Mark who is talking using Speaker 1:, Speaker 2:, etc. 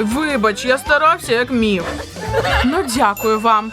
Speaker 1: Вибач, я старався як міг. Ну, дякую вам.